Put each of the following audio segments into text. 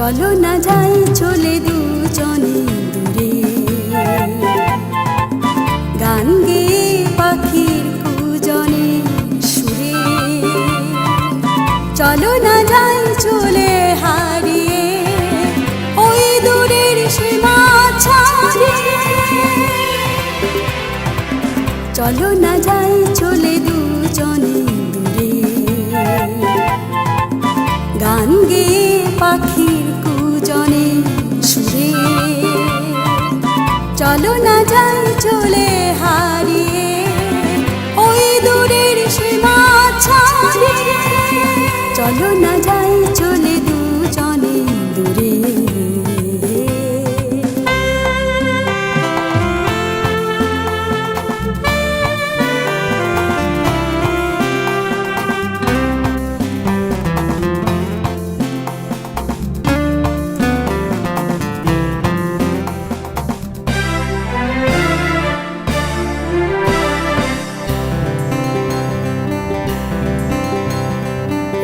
চলো না যাই চলে দুজনে। চলো না যাই চলে হারিয়ে, ওই দূরের সীমা ছাড়িয়ে। চলো না যাই চলে দুজনে দূরে।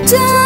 যাব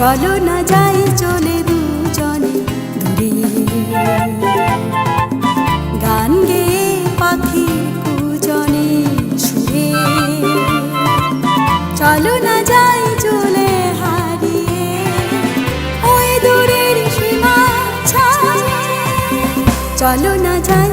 চলো না যাই চলে দুজনে দূরে। গান গেয়ে পাখির কুজনে সুরে। চলো না যাই চলে হারিয়ে। ওই দূরের সীমা চলো না যাই